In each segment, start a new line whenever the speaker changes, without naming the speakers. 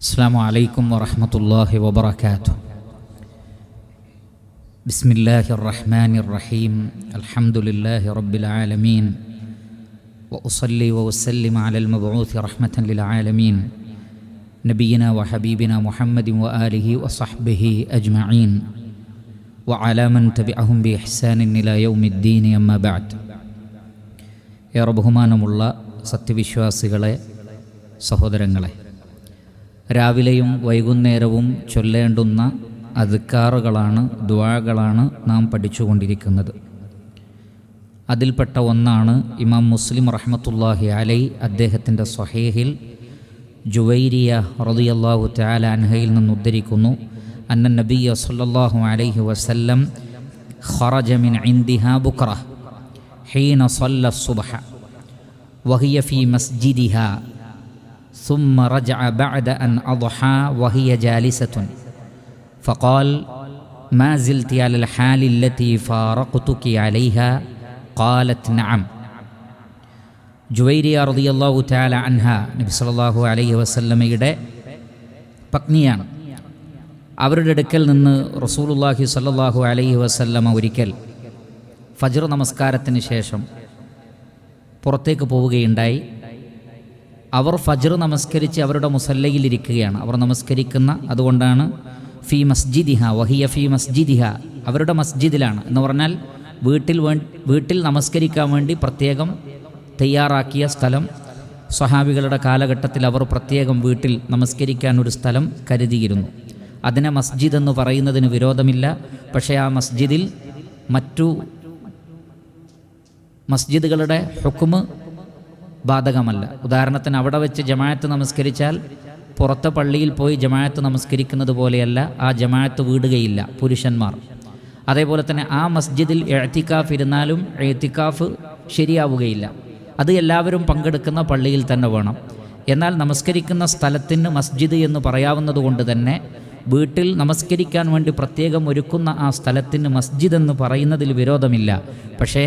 السلام عليكم ورحمة الله وبركاته بسم الله الرحمن الرحيم الحمد لله رب العالمين وأصلي وأسلم على المبعوث رحمة للعالمين نبينا وحبيبنا محمد وآله وصحبه أجمعين وعلى من تبعهم بإحسان إلى يوم الدين أما بعد ഏറെ ബഹുമാനമുള്ള സത്യവിശ്വാസികളെ സഹോദരങ്ങളെ രാവിലെയും വൈകുന്നേരവും ചൊല്ലേണ്ടുന്ന അധിക്കാറുകളാണ് ദ്വാകളാണ് നാം പഠിച്ചുകൊണ്ടിരിക്കുന്നത്. അതിൽപ്പെട്ട ഒന്നാണ് ഇമാം മുസ്ലിം റഹ്മത്തുല്ലാഹി അലൈ അദ്ദേഹത്തിന്റെ സൊഹേഹിൽ ജുവൈരിയ റതിയല്ലാഹു തയാല അൻഹയിൽ നിന്ന് ഉദ്ധരിക്കുന്നു അന്ന നബിയ സല്ലാഹു അലൈഹി വസല്ലം ഖറജ മിൻ ഇന്ദിഹ ബുക്ര ഹീന സല്ല സുബഹ വഹിയ ഫി മസ്ജിദിഹ. ثم رجع بعد أن أضحى وهي جالسة فقال ما زلت على الحال التي فارقتك عليها قالت نعم ജുവൈരിയ റളിയല്ലാഹു തആല അൻഹ നബി സല്ലല്ലാഹു അലൈഹി വസല്ലമയുടെ പത്നിയാണ് അവരുടെ അടുക്കൽ നിന്ന് റസൂലുള്ളാഹി സല്ലല്ലാഹു അലൈഹി വസല്ലമ ഒരിക്കൽ ഫജ്ർ നമസ്കാരത്തിന് ശേഷം പുറത്തേക്ക് പോവുകയുണ്ടായി അവർ ഫജ്ർ നമസ്കരിച്ച് അവരുടെ മുസല്ലയിലിരിക്കുകയാണ് അവർ നമസ്കരിക്കുന്ന അതുകൊണ്ടാണ് ഫി മസ്ജിദിഹ വഹിയ ഫി മസ്ജിദിഹ അവരുടെ മസ്ജിദിലാണ്. എന്ന് പറഞ്ഞാൽ വീട്ടിൽ വീട്ടിൽ നമസ്കരിക്കാൻ വേണ്ടി പ്രത്യേകം തയ്യാറാക്കിയ സ്ഥലം സ്വഹാബികളുടെ കാലഘട്ടത്തിൽ അവർ പ്രത്യേകം വീട്ടിൽ നമസ്കരിക്കാൻ ഒരു സ്ഥലം കരുതിയിരുന്നു. അതിനെ മസ്ജിദ് എന്ന് പറയുന്നതിന് വിരോധമില്ല. പക്ഷേ ആ മസ്ജിദിൽ മറ്റു മസ്ജിദുകളുടെ ഹുക്കുമ് ബാധകമല്ല. ഉദാഹരണത്തിന് അവിടെ വെച്ച് ജമാഅത്ത് നമസ്കരിച്ചാൽ പുറത്തെ പള്ളിയിൽ പോയി ജമാഅത്ത് നമസ്കരിക്കുന്നത് പോലെയല്ല ആ ജമാഅത്ത് വീടുകയില്ല പുരുഷന്മാർ. അതേപോലെ തന്നെ ആ മസ്ജിദിൽ എഴുത്തിക്കാഫ് ഇരുന്നാലും എഴുത്തിക്കാഫ് ശരിയാവുകയില്ല. അത് എല്ലാവരും പങ്കെടുക്കുന്ന പള്ളിയിൽ തന്നെ വേണം. എന്നാൽ നമസ്കരിക്കുന്ന സ്ഥലത്തിന് മസ്ജിദ് എന്ന് പറയാവുന്നതുകൊണ്ട് തന്നെ വീട്ടിൽ നമസ്കരിക്കാൻ വേണ്ടി പ്രത്യേകം ഒരുക്കുന്ന ആ സ്ഥലത്തിന് മസ്ജിദ് എന്ന് പറയുന്നതിൽ വിരോധമില്ല. പക്ഷേ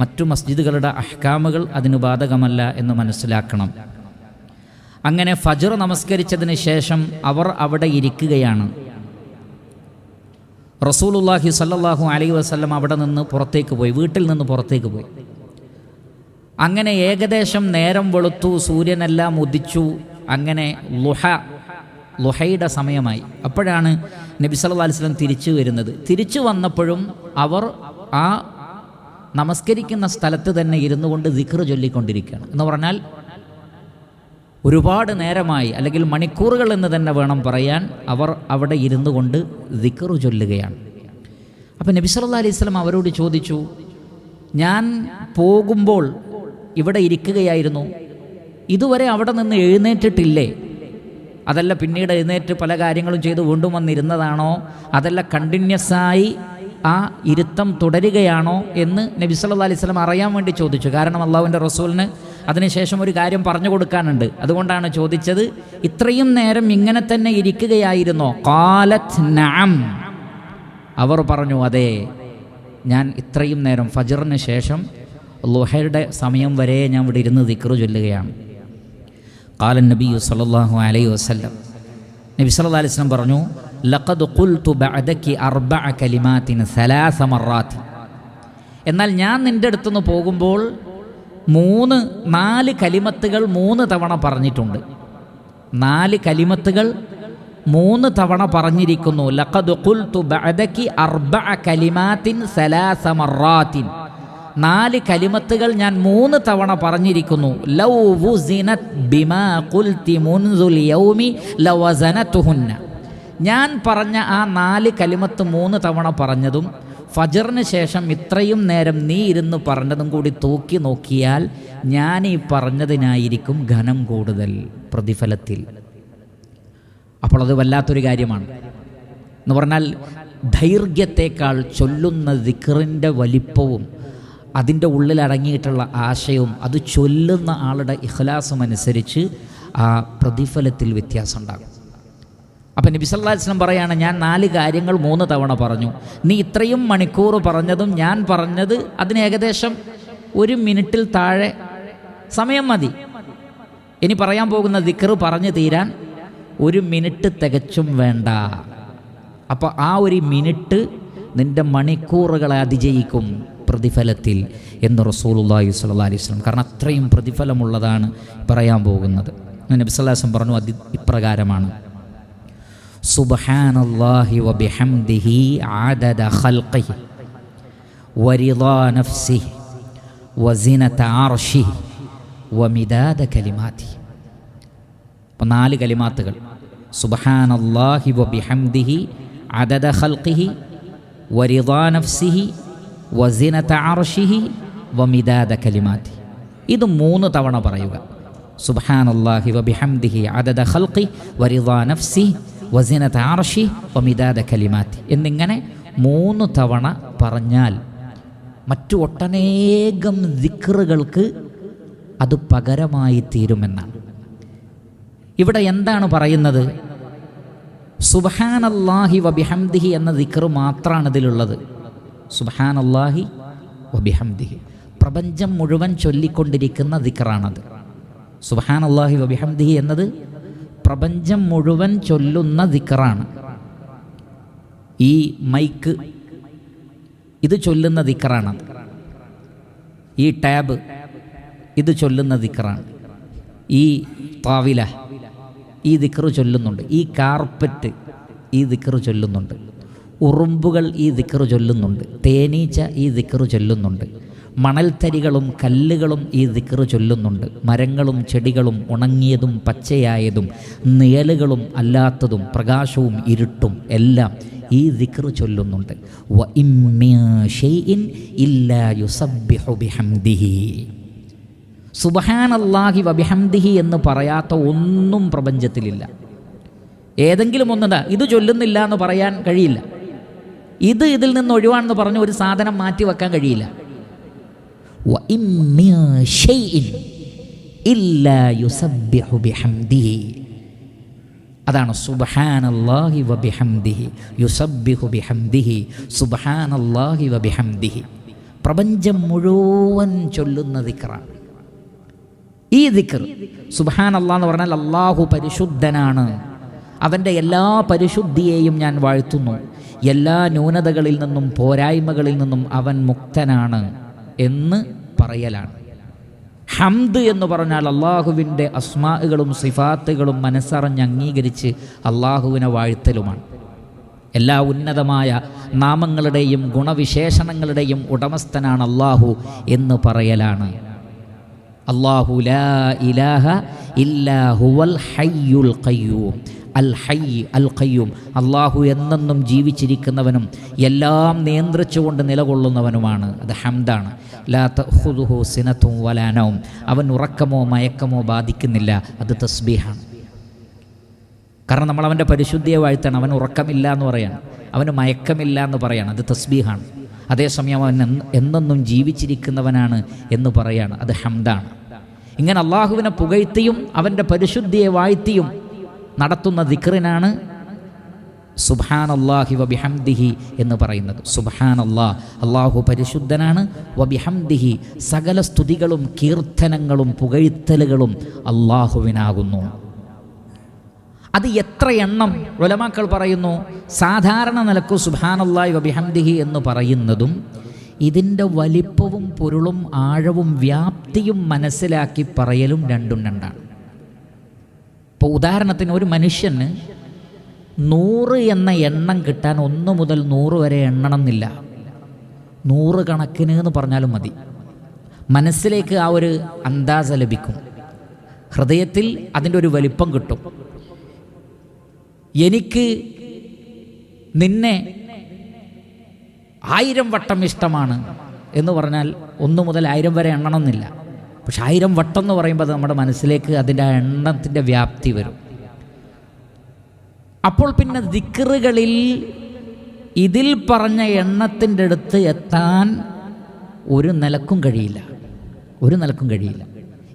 മറ്റു മസ്ജിദുകളുടെ അഹ്കാമുകൾ അതിനു ബാധകമല്ല എന്ന് മനസ്സിലാക്കണം. അങ്ങനെ ഫജർ നമസ്കരിച്ചതിന് ശേഷം അവർ അവിടെ ഇരിക്കുകയാണ്. റസൂലുല്ലാഹി സല്ലാഹു അലൈ വസ്ലം അവിടെ നിന്ന് പുറത്തേക്ക് പോയി വീട്ടിൽ നിന്ന് പുറത്തേക്ക് പോയി. അങ്ങനെ ഏകദേശം നേരം വെളുത്തു സൂര്യനെല്ലാം ഉദിച്ചു. അങ്ങനെ ലുഹ ലുഹയുടെ സമയമായി. അപ്പോഴാണ് നബി സല്ലാ അലൈഹി വസല്ലം തിരിച്ചു വരുന്നത്. തിരിച്ചു വന്നപ്പോഴും അവർ ആ നമസ്കരിക്കുന്ന സ്ഥലത്ത് തന്നെ ഇരുന്നു കൊണ്ട് ദിക്ർ ചൊല്ലിക്കൊണ്ടിരിക്കുകയാണ്. എന്ന് പറഞ്ഞാൽ ഒരുപാട് നേരമായി അല്ലെങ്കിൽ മണിക്കൂറുകൾ എന്ന് തന്നെ വേണം പറയാൻ അവർ അവിടെ ഇരുന്നു കൊണ്ട് ദിക്കറു ചൊല്ലുകയാണ്. അപ്പം നബി സല്ലല്ലാഹു അലൈഹി സ്വലം അവരോട് ചോദിച്ചു ഞാൻ പോകുമ്പോൾ ഇവിടെ ഇരിക്കുകയായിരുന്നു. ഇതുവരെ അവിടെ നിന്ന് എഴുന്നേറ്റിട്ടില്ലേ? അതല്ല പിന്നീട് എഴുന്നേറ്റ് പല കാര്യങ്ങളും ചെയ്ത് വീണ്ടും വന്നിരുന്നതാണോ? അതല്ല കണ്ടിന്യൂസ് ആയി ആ ഇരുത്തം തുടരുകയാണോ എന്ന് നബി സല്ലാ അലൈഹി സ്വലം അറിയാൻ വേണ്ടി ചോദിച്ചു. കാരണം അള്ളാഹുവിന്റെ റസൂലിന് അതിനുശേഷം ഒരു കാര്യം പറഞ്ഞു കൊടുക്കാനുണ്ട്. അതുകൊണ്ടാണ് ചോദിച്ചത് ഇത്രയും നേരം ഇങ്ങനെ തന്നെ ഇരിക്കുകയായിരുന്നോ? കാലത്ത് നാം അവർ പറഞ്ഞു അതെ ഞാൻ ഇത്രയും നേരം ഫജറിന് ശേഷം ലുഹയുടെ സമയം വരെ ഞാൻ ഇവിടെ ഇരുന്ന് ദിക്റ് ചൊല്ലുകയാണ്. കാലൻ നബി സല്ലല്ലാഹു അലൈഹി വസ്ലം നബി സല്ലാ അലൈഹി വസല്ലം പറഞ്ഞു ലഖദ് ഖുൽതു ബഅദകി അർബഅ സലാസ മറാത്ത്. എന്നാൽ ഞാൻ നിന്റെ അടുത്തുനിന്ന് പോകുമ്പോൾ മൂന്ന് നാല് കലിമത്തുകൾ മൂന്ന് തവണ പറഞ്ഞിട്ടുണ്ട്. നാല് കലിമത്തുകൾ മൂന്ന് തവണ പറഞ്ഞിരിക്കുന്നു. ലഖദ് ഖുൽതു ബഅദകി അർബഅ സലാസ മറാത്തിൻ. നാല് കലിമത്തുകൾ ഞാൻ മൂന്ന് തവണ പറഞ്ഞിരിക്കുന്നു. ലൗ വുസിനത് ബിമാ ഖുൽതി മുൻസുൽ യൗമി ലവസനതുഹുന്ന. ഞാൻ പറഞ്ഞ ആ നാല് കലിമത്ത് മൂന്ന് തവണ പറഞ്ഞതും ഫജറിന് ശേഷം ഇത്രയും നേരം നീ ഇരുന്ന് പറഞ്ഞതും കൂടി തൂക്കി നോക്കിയാൽ ഞാൻ ഈ പറഞ്ഞതിനായിരിക്കും ഘനം കൂടുതൽ പ്രതിഫലത്തിൽ. അപ്പോൾ അത് വല്ലാത്തൊരു കാര്യമാണ്. എന്ന് പറഞ്ഞാൽ ദൈർഘ്യത്തേക്കാൾ ചൊല്ലുന്ന ദിക്കറിന്റെ വലിപ്പവും അതിന്റെ ഉള്ളിൽ അടങ്ങിയിട്ടുള്ള ആശയവും അത് ചൊല്ലുന്ന ആളുടെ ഇഖ്ലാസും അനുസരിച്ച് ആ പ്രതിഫലത്തിൽ വ്യത്യാസം ഉണ്ടാകും അപ്പം നബി അലൈഹി വസല്ലം പറയാണ് ഞാൻ നാല് കാര്യങ്ങൾ മൂന്ന് തവണ പറഞ്ഞു. നീ ഇത്രയും മണിക്കൂർ പറഞ്ഞതും ഞാൻ പറഞ്ഞത് അതിന് ഏകദേശം ഒരു മിനിറ്റിൽ താഴെ സമയം മതി. ഇനി പറയാൻ പോകുന്ന ദിക്കറ് പറഞ്ഞു തീരാൻ ഒരു മിനിറ്റ് തികച്ചും വേണ്ട. അപ്പോൾ ആ ഒരു മിനിറ്റ് നിന്റെ മണിക്കൂറുകളെ അതിജയിക്കും പ്രതിഫലത്തിൽ എന്ന് റസൂലുള്ളാഹി സ്വല്ലല്ലാഹി അലൈഹി വസല്ലം കാരണം അത്രയും പ്രതിഫലമുള്ളതാണ് പറയാൻ പോകുന്നത്. നബി സല്ലാസം പറഞ്ഞു അത് ഇപ്രകാരമാണ്. സുബ്ഹാനല്ലാഹി വബിഹംദിഹി ആദദ ഖൽഖിഹി വരിളാ നഫ്സിഹി വസിനത വമിദാദ കലിമാതി നാല് കലിമാത്തുകൾ. സുബ്ഹാനല്ലാഹി വബിഹംദിഹി അദദ ഖൽഖിഹി വരിളാ നഫ്സിഹി വസിനത വമിദാദ കലിമാതി ഇത് മൂന്ന് തവണ പറയുക. സുബ്ഹാനല്ലാഹി വബിഹംദിഹി അദദ ഖൽഖി വരിളാ നഫ്സി വസിനത അർഷി ഒമിതാദ കലിമാറ്റി എന്നിങ്ങനെ മൂന്ന് തവണ പറഞ്ഞാൽ മറ്റു ഒട്ടനേകം ദിക്റുകൾക്ക് അത് പകരമായി തീരുമെന്നാണ്. ഇവിടെ എന്താണ് പറയുന്നത്? സുബഹാനല്ലാഹി വബിഹംദിഹി എന്ന ദിക്റ് മാത്രമാണ് ഇതിലുള്ളത്. സുബഹാനല്ലാഹി വബിഹംദിഹി പ്രപഞ്ചം മുഴുവൻ ചൊല്ലിക്കൊണ്ടിരിക്കുന്ന ദിക്റാണത്. സുബഹാനല്ലാഹി വബിഹംദിഹി എന്നത് പ്രപഞ്ചം മുഴുവൻ ചൊല്ലുന്ന ദിക്കറാണ്. ഈ മൈക്ക് ഇത് ചൊല്ലുന്ന ദിക്കറാണ്. ഈ ടാബ് ഇത് ചൊല്ലുന്ന ദിക്കറാണ്. ഈ താവില ഈ ദിക്റ് ചൊല്ലുന്നുണ്ട്. ഈ കാർപ്പറ്റ് ഈ ദിക്റ് ചൊല്ലുന്നുണ്ട്. ഉറുമ്പുകൾ ഈ ദിക്റ് ചൊല്ലുന്നുണ്ട്. തേനീച്ച ഈ ദിക്റ് ചൊല്ലുന്നുണ്ട്. മണൽത്തരികളും കല്ലുകളും ഈ ദിക്റ് ചൊല്ലുന്നുണ്ട്. മരങ്ങളും ചെടികളും ഉണങ്ങിയതും പച്ചയായതും നിഴലുകളും അല്ലാത്തതും പ്രകാശവും ഇരുട്ടും എല്ലാം ഈ ദിക്റ് ചൊല്ലുന്നുണ്ട്. സുബഹാനല്ലാഹി വബിഹംദിഹി എന്ന് പറയാത്ത ഒന്നും പ്രപഞ്ചത്തിലില്ല. ഏതെങ്കിലും ഒന്നുണ്ടാ ഇത് ചൊല്ലുന്നില്ല എന്ന് പറയാൻ കഴിയില്ല. ഇത് ഇതിൽ നിന്ന് ഒഴിവാണെന്ന് പറഞ്ഞ് ഒരു സാധനം മാറ്റി വെക്കാൻ കഴിയില്ല വ ഇമ്മിയ ഷൈഇൻ ഇല്ലാ യുസബ്ബിഹു ബിഹംദിഹി അതാണ് സുബ്ഹാനല്ലാഹി വബിഹംദിഹി. യുസബ്ബിഹു ബിഹംദിഹി. സുബ്ഹാനല്ലാഹി വബിഹംദിഹി. പ്രപഞ്ചം മുഴുവൻ ചൊല്ലുന്ന ദിക്റാണ്. ഈ ദിക്ർ സുബഹാൻ അള്ളാഹ് എന്ന് പറഞ്ഞാൽ അള്ളാഹു പരിശുദ്ധനാണ്. അവന്റെ എല്ലാ പരിശുദ്ധിയെയും ഞാൻ വാഴ്ത്തുന്നു. എല്ലാ ന്യൂനതകളിൽ നിന്നും പോരായ്മകളിൽ നിന്നും അവൻ മുക്തനാണ്. എന്ന് പറയലാണ്. ഹംദ് എന്ന് പറഞ്ഞാൽ അള്ളാഹുവിന്റെ അസ്മാകളും സിഫാത്തുകളും മനസ്സറിഞ്ഞ് അംഗീകരിച്ച് അള്ളാഹുവിനെ വാഴ്ത്തലുമാണ്. എല്ലാ ഉന്നതമായ നാമങ്ങളുടെയും ഗുണവിശേഷണങ്ങളുടെയും ഉടമസ്ഥനാണ് അള്ളാഹു എന്ന് പറയലാണ്. അള്ളാഹു ലാ ഇലാഹ ഇല്ലാ ഹുവൽ ഹയ്യുൽ ഖയ്യൂം. അൽ ഹൈ അൽ ഖയ്യൂം അള്ളാഹു എന്നെന്നും ജീവിച്ചിരിക്കുന്നവനും എല്ലാം നിയന്ത്രിച്ചുകൊണ്ട് നിലകൊള്ളുന്നവനുമാണ്. അത് ഹംദാണ്. ലാ തഹുദുഹു സിനത്തും വലാനവും അവൻ ഉറക്കമോ മയക്കമോ ബാധിക്കുന്നില്ല. അത് തസ്ബീഹാണ്. കാരണം നമ്മൾ അവന്റെ പരിശുദ്ധിയെ വാഴ്ത്താണ്. അവൻ ഉറക്കമില്ല എന്ന് പറയാണ്. അവന് മയക്കമില്ല എന്ന് പറയാണ്. അത് തസ്ബീഹാണ്. അതേസമയം അവൻ എന്നെന്നും ജീവിച്ചിരിക്കുന്നവനാണ് എന്ന് പറയാണ്. അത് ഹംദാണ്. ഇങ്ങനെ അള്ളാഹുവിനെ പുകഴ്ത്തിയും അവന്റെ പരിശുദ്ധിയെ വാഴ്ത്തിയും നടത്തുന്ന ദിക്റിനാണ് സുബാൻ അള്ളാഹി വബിഹംദിഹി എന്ന് പറയുന്നത്. സുബാൻ അള്ളാഹ് അള്ളാഹു പരിശുദ്ധനാണ്. വബിഹംദിഹി സകല സ്തുതികളും കീർത്തനങ്ങളും പുകഴ്ത്തലുകളും അള്ളാഹുവിനാകുന്നു അത് എത്ര എണ്ണം ഒലമാക്കൾ പറയുന്നു? സാധാരണ നിലയ്ക്ക് സുബാനല്ലാഹി വബിഹംദിഹി എന്ന് പറയുന്നതും ഇതിന്റെ വലിപ്പവും പൊരുളും ആഴവും വ്യാപ്തിയും മനസ്സിലാക്കി പറയലും രണ്ടും രണ്ടാണ്. ഇപ്പോൾ ഉദാഹരണത്തിന് ഒരു മനുഷ്യന് നൂറ് എന്ന എണ്ണം കിട്ടാൻ ഒന്ന് മുതൽ നൂറ് വരെ എണ്ണണം എന്നില്ല നൂറ് കണക്കിന് എന്ന് പറഞ്ഞാലും മതി. മനസ്സിലേക്ക് ആ ഒരു അന്താസ ലഭിക്കും. ഹൃദയത്തിൽ അതിന്റെ ഒരു വലിപ്പം കിട്ടും. എനിക്ക് നിന്നെ ആയിരം വട്ടം ഇഷ്ടമാണ് എന്ന് പറഞ്ഞാൽ ഒന്ന് മുതൽ ആയിരം വരെ എണ്ണണമെന്നില്ല. പക്ഷെ ആയിരം വട്ടം എന്ന് പറയുമ്പോൾ അത് നമ്മുടെ മനസ്സിലേക്ക് അതിന്റെ എണ്ണത്തിന്റെ വ്യാപ്തി വരും. അപ്പോൾ പിന്നെ ദിക്കറുകളിൽ ഇതിൽ പറഞ്ഞ എണ്ണത്തിന്റെ അടുത്ത് എത്താൻ ഒരു നിലക്കും കഴിയില്ല. ഒരു നിലക്കും കഴിയില്ല.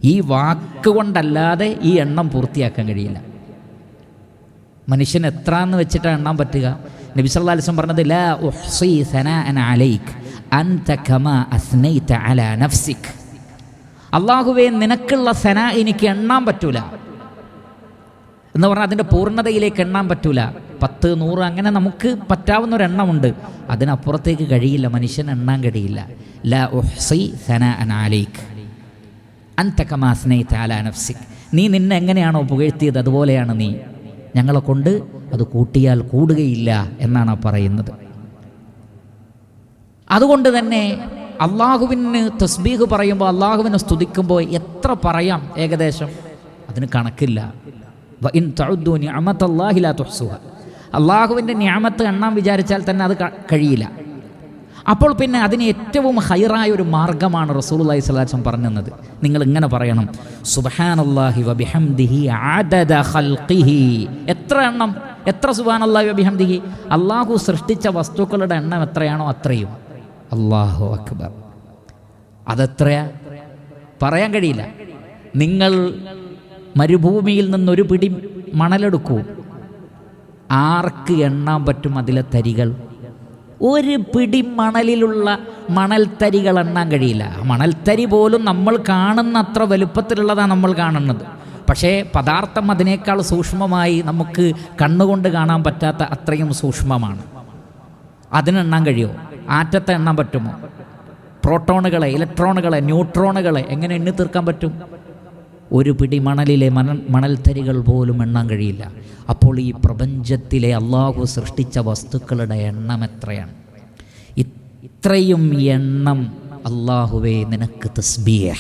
ഈ വാക്ക് കൊണ്ടല്ലാതെ ഈ എണ്ണം പൂർത്തിയാക്കാൻ കഴിയില്ല. മനുഷ്യൻ എത്ര എന്ന് വെച്ചിട്ടാണ് എണ്ണാൻ പറ്റുക? നബി വസല്ലം പറഞ്ഞത് ലാ ഉഹ്സി സനാഅൻ അലൈക് അൻ തഖമ അസ്നൈത അലാ നഫ്സിക്. അള്ളാഹുവേ നിനക്കുള്ള സെന എനിക്ക് എണ്ണാൻ പറ്റൂല. എന്ന് പറഞ്ഞാൽ അതിന്റെ പൂർണതയിലേക്ക് എണ്ണാൻ പറ്റൂല. പത്ത് നൂറ് അങ്ങനെ നമുക്ക് പറ്റാവുന്ന ഒരു എണ്ണമുണ്ട്. അതിനപ്പുറത്തേക്ക് കഴിയില്ല മനുഷ്യൻ എണ്ണാൻ കഴിയില്ല. ല ഉഹ്സി നീ നിന്നെ എങ്ങനെയാണോ പുകഴ്ത്തിയത് അതുപോലെയാണ് നീ. ഞങ്ങളെ കൊണ്ട് അത് കൂട്ടിയാൽ കൂടുകയില്ല എന്നാണ് പറയുന്നത്. അതുകൊണ്ട് തന്നെ അള്ളാഹുവിന് തസ്ബീഹ് പറയുമ്പോൾ അള്ളാഹുവിനെ സ്തുതിക്കുമ്പോൾ എത്ര പറയാം ഏകദേശം? അതിന് കണക്കില്ല. അള്ളാഹുവിന്റെ ഞാമത്ത് എണ്ണാൻ വിചാരിച്ചാൽ തന്നെ അത് കഴിയില്ല. അപ്പോൾ പിന്നെ അതിന് ഏറ്റവും ഹൈറായ ഒരു മാർഗമാണ് റസൂലുള്ളാഹി സ്വലാച്ചം പറഞ്ഞത്. നിങ്ങൾ ഇങ്ങനെ പറയണം. സുബ്ഹാനല്ലാഹി വബിഹംദിഹി ആദദ ഖൽഖിഹി. എത്ര എണ്ണം? എത്ര സുബ്ഹാനല്ലാഹി വബിഹംദിഹി അള്ളാഹു സൃഷ്ടിച്ച വസ്തുക്കളുടെ എണ്ണം എത്രയാണോ അത്രയും. അള്ളാഹു അക്ബർ. അതത്ര? പറയാൻ കഴിയില്ല. നിങ്ങൾ മരുഭൂമിയിൽ നിന്നൊരു പിടി മണലെടുക്കൂ. ആർക്ക് എണ്ണാൻ പറ്റും അതിലെ തരികൾ? ഒരു പിടി മണലിലുള്ള മണൽത്തരികൾ എണ്ണാൻ കഴിയില്ല. മണൽത്തരി പോലും നമ്മൾ കാണുന്ന അത്ര വലുപ്പത്തിലുള്ളതാണ് നമ്മൾ കാണുന്നത്. പക്ഷേ പദാർത്ഥം അതിനേക്കാൾ സൂക്ഷ്മമായി നമുക്ക് കണ്ണുകൊണ്ട് കാണാൻ പറ്റാത്ത അത്രയും സൂക്ഷ്മമാണ്. അതിനെണ്ണാൻ കഴിയുമോ ആറ്റത്തെ എണ്ണാൻ പറ്റുമോ? പ്രോട്ടോണുകളെ ഇലക്ട്രോണുകളെ ന്യൂട്രോണുകളെ എങ്ങനെ എണ്ണി തീർക്കാൻ പറ്റും? ഒരു പിടി മണലിലെ മണൽ മണൽത്തരികൾ പോലും എണ്ണാൻ കഴിയില്ല. അപ്പോൾ ഈ പ്രപഞ്ചത്തിലെ അള്ളാഹു സൃഷ്ടിച്ച വസ്തുക്കളുടെ എണ്ണം എത്രയാണ്? ഇത്രയും എണ്ണം അള്ളാഹുവേ നിനക്ക് തസ്ബിയ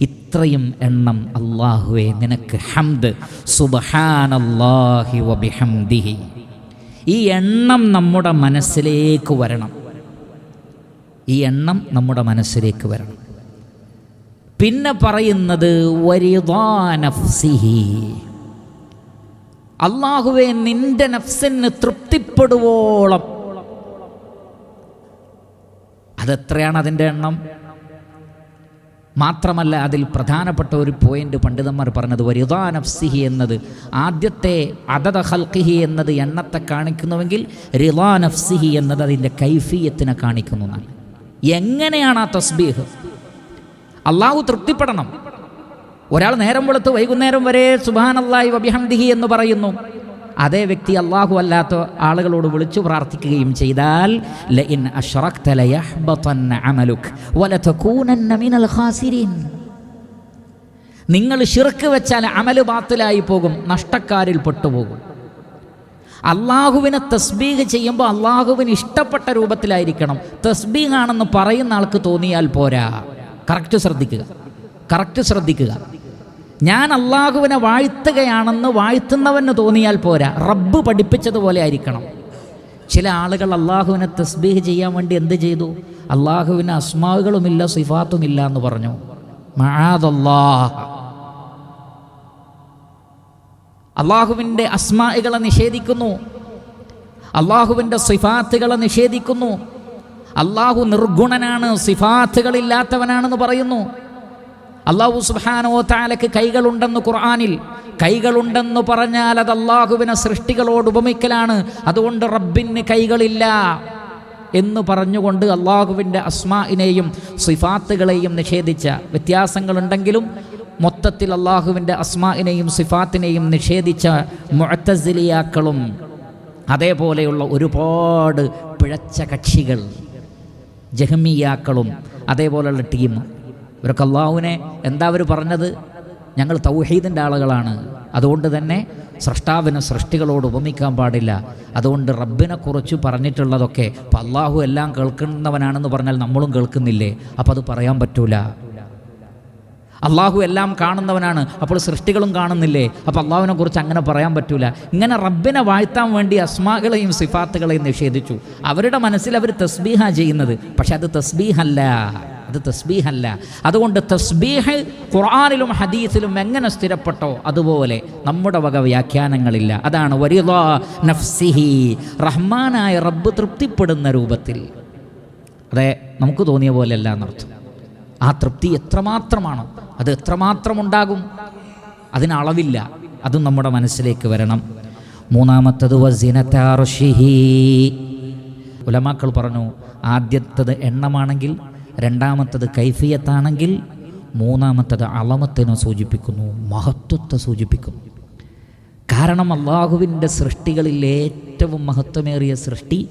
ഇത്രയും എണ്ണം അള്ളാഹുവേ നിനക്ക് ഹംദ്. സുബ്ഹാനല്ലാഹി വബിഹംദിഹി ഈ എണ്ണം നമ്മുടെ മനസ്സിലേക്ക് വരണം. ഈ എണ്ണം നമ്മുടെ മനസ്സിലേക്ക് വരണം. പിന്നെ പറയുന്നത് അള്ളാഹുവെ നിന്റെ നഫ്സിന് തൃപ്തിപ്പെടുവോളം. അതെത്രയാണ് അതിന്റെ എണ്ണം? മാത്രമല്ല അതിൽ പ്രധാനപ്പെട്ട ഒരു പോയിന്റ് പണ്ഡിതന്മാർ പറഞ്ഞത് വരിദാ നഫ്സിഹി എന്നത് ആദ്യത്തെ അതത ഹൽക്കിഹി എന്നത് എണ്ണത്തെ കാണിക്കുന്നുവെങ്കിൽ റിദാ നഫ്സിഹി എന്നത് അതിന്റെ കൈഫീയത്തിനെ കാണിക്കുന്നു എന്നാണ്. എങ്ങനെയാണ് ആ തസ്ബീഹ്? അള്ളാഹു തൃപ്തിപ്പെടണം. ഒരാൾ നേരം വെളുത്ത് വൈകുന്നേരം വരെ സുബാനല്ലായി വബിഹംദിഹി എന്ന് പറയുന്നു. അതേ വ്യക്തി അള്ളാഹു അല്ലാത്ത ആളുകളോട് വിളിച്ചു പ്രാർത്ഥിക്കുകയും ചെയ്താൽ നിങ്ങൾ ഷിർക്ക് വെച്ചാൽ അമൽ ബാത്തിലായി പോകും നഷ്ടക്കാരിൽ പെട്ടുപോകും. അള്ളാഹുവിനെ തസ്ബീഹ് ചെയ്യുമ്പോൾ അള്ളാഹുവിന് ഇഷ്ടപ്പെട്ട രൂപത്തിലായിരിക്കണം. തസ്ബീഹ് ആണെന്ന് പറയുന്ന ആൾക്ക് തോന്നിയാൽ പോരാ. കറക്റ്റ് ശ്രദ്ധിക്കുക. കറക്റ്റ് ശ്രദ്ധിക്കുക. ഞാൻ അള്ളാഹുവിനെ വാഴ്ത്തുകയാണെന്ന് വാഴ്ത്തുന്നവന് തോന്നിയാൽ പോരാ. റബ്ബ് പഠിപ്പിച്ചതുപോലെ ആയിരിക്കണം. ചില ആളുകൾ അള്ളാഹുവിനെ തസ്ബീഹ് ചെയ്യാൻ വേണ്ടി എന്ത് ചെയ്തു? അള്ളാഹുവിന് അസ്മാവുകളുമില്ല സിഫാത്തുമില്ല എന്ന് പറഞ്ഞു. മഹാദല്ലാഹ് അള്ളാഹുവിന്റെ അസ്മാഇകളെ നിഷേധിക്കുന്നു. അള്ളാഹുവിന്റെ സിഫാത്തുകളെ നിഷേധിക്കുന്നു. അള്ളാഹു നിർഗുണനാണ് സിഫാത്തുകളില്ലാത്തവനാണെന്ന് പറയുന്നു. അള്ളാഹു സുബാനോ താലക്ക് കൈകളുണ്ടെന്ന് ഖുർആാനിൽ കൈകളുണ്ടെന്ന് പറഞ്ഞാൽ അത് അള്ളാഹുവിനെ സൃഷ്ടികളോട് ഉപമിക്കലാണ്. അതുകൊണ്ട് റബ്ബിന് കൈകളില്ല എന്ന് പറഞ്ഞുകൊണ്ട് അള്ളാഹുവിന്റെ അസ്മാഇനെയും സിഫാത്തുകളെയും നിഷേധിച്ച വ്യത്യാസങ്ങളുണ്ടെങ്കിലും മൊത്തത്തിൽ അള്ളാഹുവിന്റെ അസ്മാഇനെയും സിഫാത്തിനെയും നിഷേധിച്ച മുഴത്തസിലിയാക്കളും അതേപോലെയുള്ള ഒരുപാട് പിഴച്ച കക്ഷികൾ ജഹമിയാക്കളും അതേപോലെയുള്ള ടീം. ഇവരൊക്കെ അള്ളാഹുവിനെ എന്താ അവർ പറഞ്ഞത്? ഞങ്ങൾ തൗഹീദിന്റെ ആളുകളാണ്. അതുകൊണ്ട് തന്നെ സൃഷ്ടാവിനെ സൃഷ്ടികളോട് ഉപമിക്കാൻ പാടില്ല. അതുകൊണ്ട് റബ്ബിനെ കുറിച്ച് പറഞ്ഞിട്ടുള്ളതൊക്കെ അപ്പം അള്ളാഹു എല്ലാം കേൾക്കുന്നവനാണെന്ന് പറഞ്ഞാൽ നമ്മളും കേൾക്കുന്നില്ലേ? അപ്പം അത് പറയാൻ പറ്റൂല. അള്ളാഹു എല്ലാം കാണുന്നവനാണ്. അപ്പോൾ സൃഷ്ടികളും കാണുന്നില്ലേ? അപ്പോൾ അള്ളാഹുവിനെ കുറിച്ച് അങ്ങനെ പറയാൻ പറ്റൂല. ഇങ്ങനെ റബ്ബിനെ വാഴ്ത്താൻ വേണ്ടി അസ്മാകളെയും സിഫാത്തുകളെയും നിഷേധിച്ചു. അവരുടെ മനസ്സിൽ അവർ തസ്ബീഹ ചെയ്യുന്നത്. പക്ഷെ അത് തസ്ബീഹല്ല. അത് തസ്ബീഹല്ല. അതുകൊണ്ട് തസ്ബീഹ് ഖുർആാനിലും ഹദീസിലും എങ്ങനെ സ്ഥിരപ്പെട്ടോ അതുപോലെ നമ്മുടെ വക വ്യാഖ്യാനങ്ങളില്ല. അതാണ് വരിദാ നഫ്സിഹി. റഹ്മാനായ റബ്ബ് തൃപ്തിപ്പെടുന്ന രൂപത്തിൽ. അതെ നമുക്ക് തോന്നിയ പോലെയല്ല എന്നർത്ഥം. ആ തൃപ്തി എത്രമാത്രമാണ്? അത് എത്രമാത്രം ഉണ്ടാകും അതിന് അളവില്ല. അതും നമ്മുടെ മനസ്സിലേക്ക് വരണം. മൂന്നാമത്തത് ഉലമാക്കൾ പറഞ്ഞു ആദ്യത്തത് എണ്ണമാണെങ്കിൽ രണ്ടാമത്തത് കൈഫിയത്താണെങ്കിൽ മൂന്നാമത്തത് അളമത്തിനെ സൂചിപ്പിക്കുന്നു മഹത്വത്തെ സൂചിപ്പിക്കുന്നു. കാരണം അള്ളാഹുവിന്റെ സൃഷ്ടികളിൽ ഏറ്റവും മഹത്വമേറിയ സൃഷ്ടി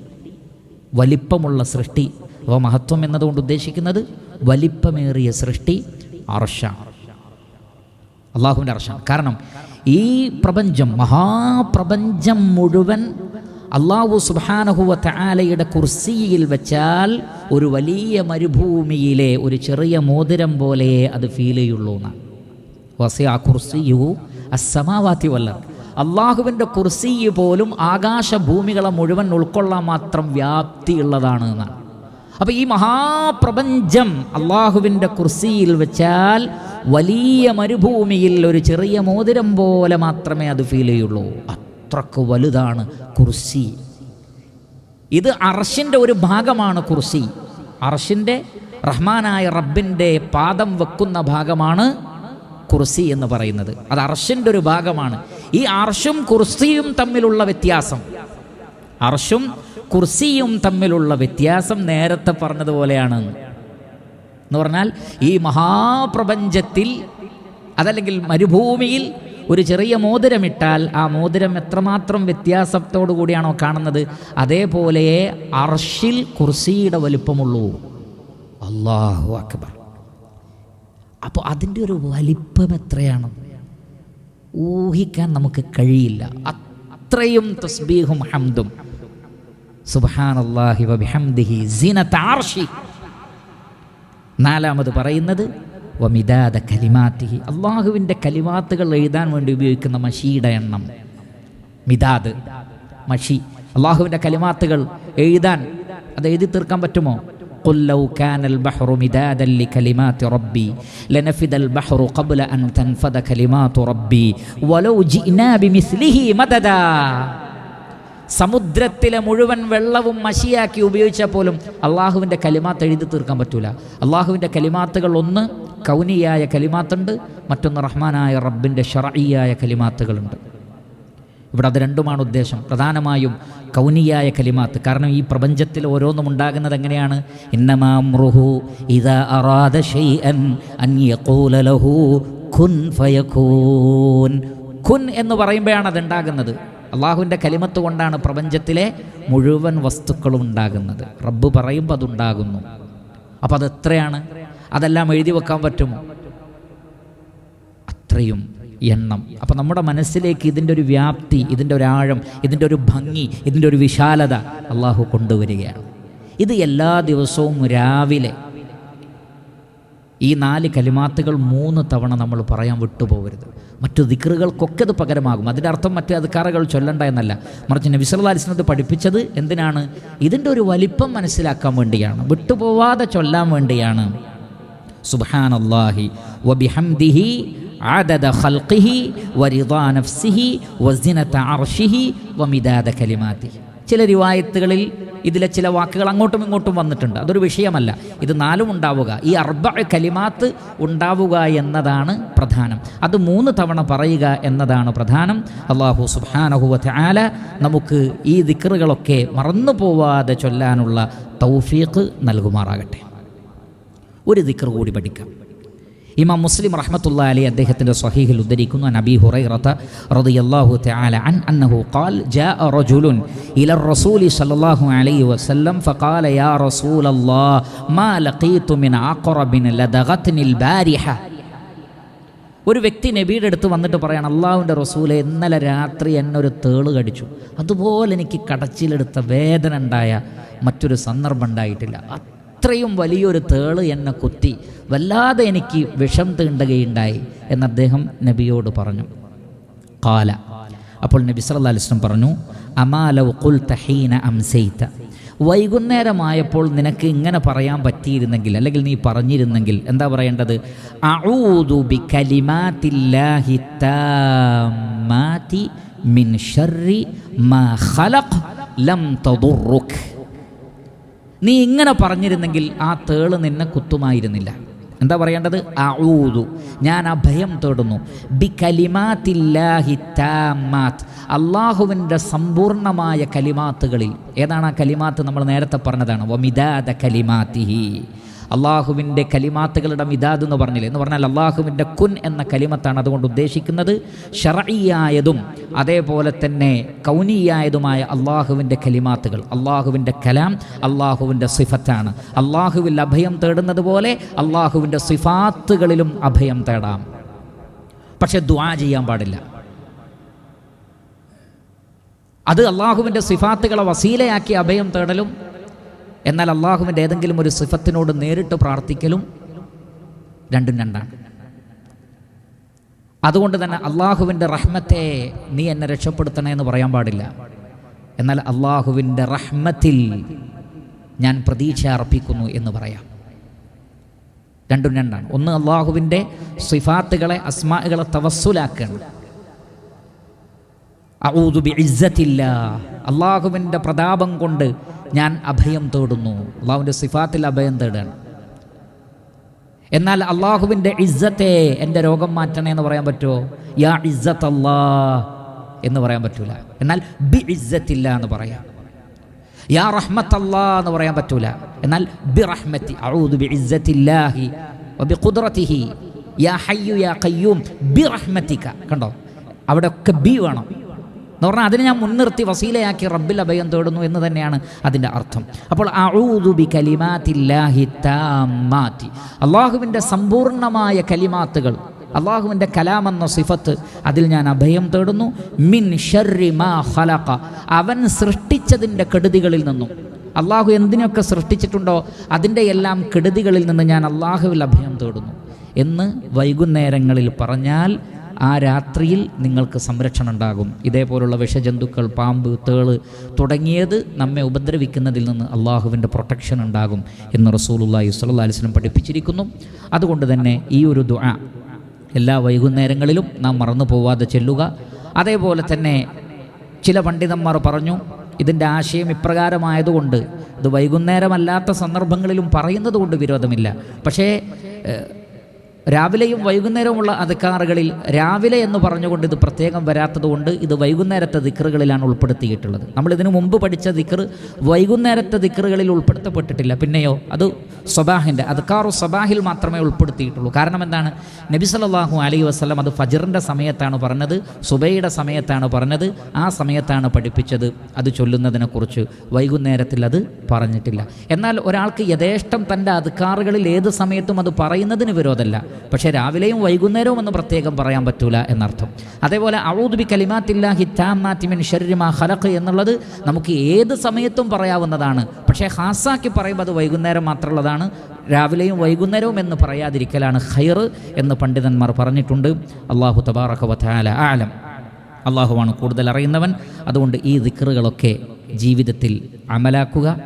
വലിപ്പമുള്ള സൃഷ്ടി. അപ്പോൾ മഹത്വം എന്നതുകൊണ്ട് ഉദ്ദേശിക്കുന്നത് വലിപ്പമേറിയ സൃഷ്ടി അർഷാണ്. അള്ളാഹുവിന്റെ അർഷാണ്. കാരണം ഈ പ്രപഞ്ചം മഹാപ്രപഞ്ചം മുഴുവൻ അള്ളാഹു സുബാനഹുവ താലയുടെ കുർസിയിൽ വെച്ചാൽ ഒരു വലിയ മരുഭൂമിയിലെ ഒരു ചെറിയ മോതിരം പോലെ അത് ഫീൽ ചെയ്യുള്ളൂ എന്നാണ്. വസി ആ കുർസിയു അസമാവാത്തി വല്ല അള്ളാഹുവിന്റെ കുർസി പോലും ആകാശഭൂമികളെ മുഴുവൻ ഉൾക്കൊള്ളാൻ മാത്രം വ്യാപ്തിയുള്ളതാണ് എന്നാണ്. അപ്പോൾ ഈ മഹാപ്രപഞ്ചം അള്ളാഹുവിന്റെ കുർസിയിൽ വെച്ചാൽ വലിയ മരുഭൂമിയിൽ ഒരു ചെറിയ മോതിരം പോലെ മാത്രമേ അത് ഫീൽ ചെയ്യുള്ളൂ. അത്രയ്ക്ക് വലുതാണ് കുർസി. ഇത് അർഷിന്റെ ഒരു ഭാഗമാണ് കുർസി. അർഷിന്റെ റഹ്മാനായ റബ്ബിന്റെ പാദം വെക്കുന്ന ഭാഗമാണ് കുർസി എന്ന് പറയുന്നത്. അത് അർഷിന്റെ ഒരു ഭാഗമാണ്. ഈ അർഷും കുർസിയും തമ്മിലുള്ള വ്യത്യാസം. അർഷും കുർസിയും തമ്മിലുള്ള വ്യത്യാസം നേരത്തെ പറഞ്ഞതുപോലെയാണ്. എന്ന് പറഞ്ഞാൽ ഈ മഹാപ്രപഞ്ചത്തിൽ അതല്ലെങ്കിൽ മരുഭൂമിയിൽ ഒരു ചെറിയ മോതിരമിട്ടാൽ ആ മോതിരം എത്രമാത്രം വ്യത്യാസത്തോടു കൂടിയാണോ കാണുന്നത്? അതേപോലെ അർഷിൽ കുർസിയുടെ വലിപ്പമുള്ളൂ. അള്ളാഹു അക്ബർ. അപ്പോൾ അതിന്റെ ഒരു വലിപ്പം എത്രയാണ്? ഊഹിക്കാൻ നമുക്ക് കഴിയില്ല. അത്രയും തസ്ബീഹും ഹംദും. സുബാനല്ലാഹി വബിഹംദിഹി സീനത്ത് ആർഷി നാലാമത് പറയുന്നത് വമിദാദ കലിമാത്തിഹി അള്ളാഹുവിൻ്റെ കലിമാത്തുകൾ എഴുതാൻ വേണ്ടി ഉപയോഗിക്കുന്ന മഷിയുടെ എണ്ണം മിദാദ് മഷി അള്ളാഹുവിൻ്റെ കലിമാത്തുകൾ എഴുതാൻ അത് എഴുതി തീർക്കാൻ പറ്റുമോ قل لو كان البحر مدادا لكلمات ربي لنفد البحر قبل أن تنفد كلمات ربي ولو جئنا بمثله مددا സമുദ്രത്തിലെ മുഴുവൻ വെള്ളവും മഷിയാക്കി ഉപയോഗിച്ചാൽ പോലും അള്ളാഹുവിന്റെ കലിമാത്ത് എഴുതി തീർക്കാൻ പറ്റൂല. അള്ളാഹുവിന്റെ കലിമാത്തുകൾ ഒന്ന് കൗനിയായ കലിമാത്തുണ്ട് മറ്റൊന്ന് റഹ്മാനായ റബ്ബിന്റെ ഷറയിയായ കലിമാത്തുകളുണ്ട്. ഇവിടെ അത് രണ്ടുമാണ് ഉദ്ദേശം. പ്രധാനമായും കൗനിയായ കലിമാത്ത്. കാരണം ഈ പ്രപഞ്ചത്തിൽ ഓരോന്നും ഉണ്ടാകുന്നത് എങ്ങനെയാണ്? ഇന്നമാമൃഹു ഖുൻ ഖുൻ എന്ന് പറയുമ്പോഴാണ് അത് ഉണ്ടാകുന്നത്. അള്ളാഹുവിന്റെ കലിമത്ത് കൊണ്ടാണ് പ്രപഞ്ചത്തിലെ മുഴുവൻ വസ്തുക്കളും ഉണ്ടാകുന്നത്. റബ്ബ് പറയുമ്പോൾ അതുണ്ടാകുന്നു. അപ്പോൾ അത് എത്രയാണ്? അതെല്ലാം എഴുതി വെക്കാൻ പറ്റുമോ അത്രയും എണ്ണം. അപ്പം നമ്മുടെ മനസ്സിലേക്ക് ഇതിന്റെ ഒരു വ്യാപ്തി ഇതിന്റെ ഒരു ആഴം ഇതിന്റെ ഒരു ഭംഗി ഇതിന്റെ ഒരു വിശാലത അള്ളാഹു കൊണ്ടുവരികയാണ്. ഇത് എല്ലാ ദിവസവും രാവിലെ ഈ നാല് കലിമാത്തുകൾ മൂന്ന് തവണ നമ്മൾ പറയാൻ വിട്ടുപോകരുത്. മറ്റു ദിക്റുകൾക്കൊക്കെ ഇത് പകരമാകും അതിൻ്റെ അർത്ഥം മറ്റു അധികാരകൾ ചൊല്ലണ്ട എന്നല്ല മറിച്ച് നബിസല്ലാസ്ലത് പഠിപ്പിച്ചത് എന്തിനാണ് ഇതിൻ്റെ ഒരു വലിപ്പം മനസ്സിലാക്കാൻ വേണ്ടിയാണ് വിട്ടുപോവാതെ ചൊല്ലാൻ വേണ്ടിയാണ് സുബ്ഹാനല്ലാഹി വബിഹംദിഹി عدد خلقه ورضا نفسه وزنة عرشه ومداد كلماته ചില റിവായത്തുകളിൽ ഇതിലെ ചില വാക്കുകൾ അങ്ങോട്ടും ഇങ്ങോട്ടും വന്നിട്ടുണ്ട്. അതൊരു വിഷയമല്ല. ഇത് നാലും ഉണ്ടാവുക. ഈ അർബ കലിമാത്ത് ഉണ്ടാവുക എന്നതാണ് പ്രധാനം. അത് മൂന്ന് തവണ പറയുക എന്നതാണ് പ്രധാനം. അള്ളാഹു സുബാനഹുവത്ത് ആല നമുക്ക് ഈ ദിക്റുകളൊക്കെ മറന്നു പോവാതെ ചൊല്ലാനുള്ള തൗഫീഖ് നൽകുമാറാകട്ടെ. ഒരു ദിക്കർ കൂടി പഠിക്കാം. ഇമാം മുസ്ലിം റഹ്മത്തുള്ള അലി അദ്ദേഹത്തിന്റെ സ്വഹീഹിൽ ഉദ്ധരിക്കുന്നു നബി ഹുറൈറത്ത റളിയല്ലാഹു തആല അൻ അന്നഹു ഖാൽ ജാഅ റജുലുൻ ഇല റസൂലി സല്ലല്ലാഹു അലൈഹി വസല്ലം ഫഖാല യാ റസൂലല്ലാഹ് മാ ലഖീതു മിൻ അഖറബിൻ ലദഗത്നിൽ ബാരിഹ. ഒരു വ്യക്തി നബിയുടെ അടുത്ത് വന്നിട്ട് പറയാണ് അള്ളാഹുവിന്റെ റസൂലെ ഇന്നലെ രാത്രി എന്നെ ഒരു തേൾ കടിച്ചു. അതുപോലെ എനിക്ക് കടച്ചിലെടുത്ത വേദന ഉണ്ടായ മറ്റൊരു സന്ദർഭം ഉണ്ടായിട്ടില്ല. അത്രയും വലിയൊരു തേൾ എന്നെ കുത്തി വല്ലാതെ എനിക്ക് വിഷം തീണ്ടുകയുണ്ടായി എന്ന് അദ്ദേഹം നബിയോട് പറഞ്ഞു. കാല. അപ്പോൾ നബി വസല്ലം പറഞ്ഞു അമാലൗ ഖുൽ തഹീന അംസൈത. വൈകുന്നേരമായപ്പോൾ നിനക്ക് ഇങ്ങനെ പറയാൻ പറ്റിയിരുന്നെങ്കിൽ അല്ലെങ്കിൽ നീ പറഞ്ഞിരുന്നെങ്കിൽ എന്താ പറയേണ്ടത്? അഊദു ബികലിമാത്തില്ലാഹി താമ്മാതി മിൻ ഷർരി മാ ഖലഖ് ലം തദുറുക്. നീ ഇങ്ങനെ പറഞ്ഞിരുന്നെങ്കിൽ ആ തേൾ നിന്നെ കുത്തുമായിരുന്നില്ല. എന്താ പറയേണ്ടത്? അഊദു. ഞാൻ അഭയം തേടുന്നു. ബി കലിമാത്തില്ലാഹി താമാത്ത്. അള്ളാഹുവിന്റെ സമ്പൂർണമായ കലിമാത്തുകളിൽ. ഏതാണ് ആ കലിമാത്ത് നമ്മൾ നേരത്തെ പറഞ്ഞതാണ്? വമിതാദ കലിമാത്തിഹി. അള്ളാഹുവിന്റെ കലിമാത്തുകളുടെ മിതാദ് എന്ന് പറഞ്ഞില്ലേ? എന്ന് പറഞ്ഞാൽ അള്ളാഹുവിന്റെ കുൻ എന്ന കലിമത്താണ് അതുകൊണ്ട് ഉദ്ദേശിക്കുന്നത്. ഷറയിയായതും അതേപോലെ തന്നെ കൗനിയായതുമായ അള്ളാഹുവിന്റെ കലിമാത്തുകൾ. അള്ളാഹുവിന്റെ കലാം അള്ളാഹുവിന്റെ സിഫത്താണ്. അള്ളാഹുവിൽ അഭയം തേടുന്നത് പോലെ അള്ളാഹുവിന്റെ സിഫാത്തുകളിലും അഭയം തേടാം. പക്ഷെ ദ്വാ ചെയ്യാൻ പാടില്ല. അത് അള്ളാഹുവിന്റെ സിഫാത്തുകളെ വസീലയാക്കി അഭയം തേടലും എന്നാൽ അള്ളാഹുവിന്റെ ഏതെങ്കിലും ഒരു സിഫത്തിനോട് നേരിട്ട് പ്രാർത്ഥിക്കലും രണ്ടും രണ്ടാണ്. അതുകൊണ്ട് തന്നെ അള്ളാഹുവിന്റെ റഹ്മത്തെ നീ എന്നെ രക്ഷപ്പെടുത്തണേ എന്ന് പറയാൻ പാടില്ല. എന്നാൽ അള്ളാഹുവിന്റെ റഹ്മത്തിൽ ഞാൻ പ്രതീക്ഷ അർപ്പിക്കുന്നു എന്ന് പറയാം. രണ്ടും രണ്ടാണ്. ഒന്ന് അള്ളാഹുവിന്റെ സിഫാത്തുകളെ അസ്മാകളെ തവസ്സുലാക്കണം. അള്ളാഹുവിന്റെ പ്രതാപം കൊണ്ട് ഞാൻ അഭയം തേടുന്നു. അള്ളാഹുവിന്റെ സിഫാത്തിൽ അഭയം തേടുകയാണ് എന്നാൽ അള്ളാഹുവിന്റെ ഇസ്സത്തെ എന്റെ രോഗം മാറ്റണേ എന്ന് പറയാൻ പറ്റുമോ? യാ ഇസ്സത്ത് അല്ലാ എന്ന് പറയാൻ പറ്റൂല. എന്നാൽ ബി ഇസ്സത്തില്ല എന്ന് പറയാം. യാ റഹ്മത്ത് അല്ലാ എന്ന് പറയാൻ പറ്റൂല. എന്നാൽ ബി റഹ്മത്തി ഔദു ബി ഇസ്സത്തില്ലാഹി ബി ഖുദ്റത്തിഹി. യാ ഹയ്യു യാ ഖയ്യൂം ബി റഹ്മത്തിക കണ്ടോ? അവിടെ ഒക്കെ ബി വേണം. എന്ന് പറഞ്ഞാൽ അതിനെ ഞാൻ മുൻനിർത്തി വസീലയാക്കി റബ്ബിൽ അഭയം തേടുന്നു എന്ന് തന്നെയാണ് അതിന്റെ അർത്ഥം. അപ്പോൾ ബി കലിമാത്തില്ലാഹി താമാറ്റി അള്ളാഹുവിന്റെ സമ്പൂർണമായ കലിമാത്തുകൾ അള്ളാഹുവിന്റെ കലാമെന്ന സിഫത്ത് അതിൽ ഞാൻ അഭയം തേടുന്നു. മിൻ ഷർരി മാ അവൻ സൃഷ്ടിച്ചതിന്റെ കെടുതികളിൽ നിന്നും. അള്ളാഹു എന്തിനൊക്കെ സൃഷ്ടിച്ചിട്ടുണ്ടോ അതിന്റെ എല്ലാം കെടുതികളിൽ നിന്ന് ഞാൻ അള്ളാഹുവിൽ അഭയം തേടുന്നു. എന്ന് വൈകുന്നേരങ്ങളിൽ പറഞ്ഞാൽ ആ രാത്രിയിൽ നിങ്ങൾക്ക് സംരക്ഷണം ഉണ്ടാകും. ഇതേപോലുള്ള വിഷജന്തുക്കൾ പാമ്പ് തേൾ തുടങ്ങിയത് നമ്മെ ഉപദ്രവിക്കുന്നതിൽ നിന്ന് അള്ളാഹുവിന്റെ പ്രൊട്ടക്ഷൻ ഉണ്ടാകും എന്ന് റസൂലുല്ലാഹി സ്വല്ലല്ലാഹി അലൈഹി വസല്ലം പഠിപ്പിച്ചിരിക്കുന്നു. അതുകൊണ്ട് തന്നെ ഈ ഒരു ദുആ എല്ലാ വൈകുന്നേരങ്ങളിലും നാം മറന്നു പോവാതെ ചെല്ലുക. അതേപോലെ തന്നെ ചില പണ്ഡിതന്മാർ പറഞ്ഞു ഇതിന്റെ ആശയം ഇപ്രകാരമായതുകൊണ്ട് ഇത് വൈകുന്നേരമല്ലാത്ത സന്ദർഭങ്ങളിലും പറയുന്നത് കൊണ്ട് വിരോധമില്ല. പക്ഷേ രാവിലെയും വൈകുന്നേരവുമുള്ള അധികാറുകളിൽ രാവിലെ എന്ന് പറഞ്ഞുകൊണ്ട് ഇത് പ്രത്യേകം വരാത്തതുകൊണ്ട് ഇത് വൈകുന്നേരത്തെ ദിക്കറുകളിലാണ് ഉൾപ്പെടുത്തിയിട്ടുള്ളത്. നമ്മൾ ഇതിനു മുമ്പ് പഠിച്ച ദിക്കർ വൈകുന്നേരത്തെ ദിക്കറുകളിൽ ഉൾപ്പെടുത്തപ്പെട്ടിട്ടില്ല. പിന്നെയോ അത് സ്വബാഹിന്റെ അധികാറു സ്വബാഹിൽ മാത്രമേ ഉൾപ്പെടുത്തിയിട്ടുള്ളൂ. കാരണം എന്താണ്? നബി സല്ലാഹു അലൈ വസ്ലം അത് ഫജറിന്റെ സമയത്താണ് പറഞ്ഞത് സുബൈയുടെ സമയത്താണ് പറഞ്ഞത് ആ സമയത്താണ് പഠിപ്പിച്ചത്. അത് ചൊല്ലുന്നതിനെക്കുറിച്ച് വൈകുന്നേരത്തിൽ അത് പറഞ്ഞിട്ടില്ല. എന്നാൽ ഒരാൾക്ക് യഥേഷ്ടം തന്റെ അധികാറുകളിൽ ഏത് സമയത്തും അത് പറയുന്നതിന് വിരോധമല്ല. പക്ഷേ രാവിലെയും വൈകുന്നേരവും എന്ന് പ്രത്യേകം പറയാൻ പറ്റൂല എന്നർത്ഥം. അതേപോലെ ഔദുബി കലിമാത്തില്ല ഹിറ്റാമാത്തിമിൻ ഷരിമാ ഹലഖ് എന്നുള്ളത് നമുക്ക് ഏത് സമയത്തും പറയാവുന്നതാണ്. പക്ഷേ ഹാസാക്കി പറയുമ്പോൾ അത് വൈകുന്നേരം മാത്രമുള്ളതാണ്. രാവിലെയും വൈകുന്നേരവും എന്ന് പറയാതിരിക്കലാണ് ഖൈർ എന്ന് പണ്ഡിതന്മാർ പറഞ്ഞിട്ടുണ്ട്. അള്ളാഹു തബാറക വാല ആലം അള്ളാഹുവാണ് കൂടുതൽ അറിയുന്നവൻ. അതുകൊണ്ട് ഈ ദിക്കറുകളൊക്കെ ജീവിതത്തിൽ അമലാക്കുക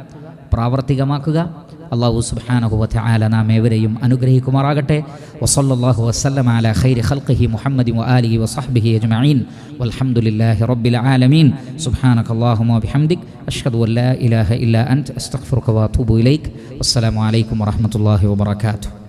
പ്രാവർത്തികമാക്കുക അള്ളാഹു സുബ്ഹാനഹു വതആല നാം ഏവരെയും അനുഗ്രഹിക്കുമാറാകട്ടെ. വസല്ലല്ലാഹു വസല്ലമ അലാ ഖൈരി ഖൽഖി മുഹമ്മദി വആലിഹി വസഹ്ബിഹി അജ്മഈൻ. വൽഹംദുലില്ലാഹി റബ്ബിൽ ആലമീൻ. സുബ്ഹാനക അല്ലാഹുമ്മ വബിഹംദിക്. അഷ്ഹദു അൻ ലാ ഇലാഹ ഇല്ല അൻത. അസ്തഗ്ഫിറുക വഅതൂബു ഇലൈക്. വസ്സലാമു അലൈക്കും വറഹ്മത്തുള്ളാഹി വബറകാതുഹു